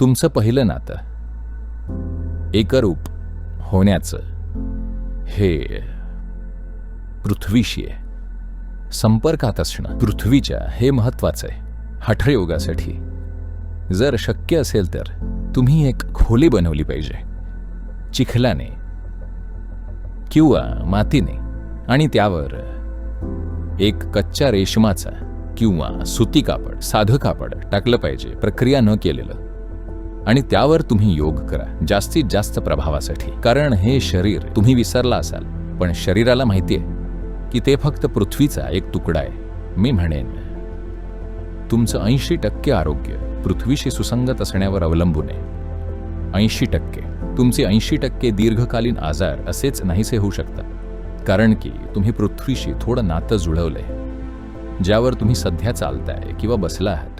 तुमचं पहिलं नातं. एकरूप होण्याचं. हे पृथ्वीशी आहे. संपर्कात असणं पृथ्वीच्या हे महत्वाचं आहे. हठयोगासाठी जर शक्य असेल तर तुम्ही एक खोली बनवली पाहिजे. चिखलाने किंवा मातीने आणि त्यावर एक कच्च्या रेशमाचा किंवा सुती कापड साधं कापड टाकलं पाहिजे. प्रक्रिया न केलेलं. आणि त्यावर तुम्ही योग करा. जास्तीत जास्त प्रभावासाठी. कारण हे शरीर तुम्ही विसरला असाल. पण शरीराला माहिती आहे की ते फक्त पृथ्वीचा एक तुकडा आहे. मी म्हणेन तुमचं ऐंशी टक्के आरोग्य पृथ्वीशी सुसंगत असण्यावर अवलंबून आहे. ऐंशी टक्के. तुमचे ऐंशी टक्के दीर्घकालीन आजार असेच नाहीसे होऊ शकतात. कारण की तुम्ही पृथ्वीशी थोडं नातं जुळवलंय. ज्यावर तुम्ही सध्या चालताय किंवा बसला आहात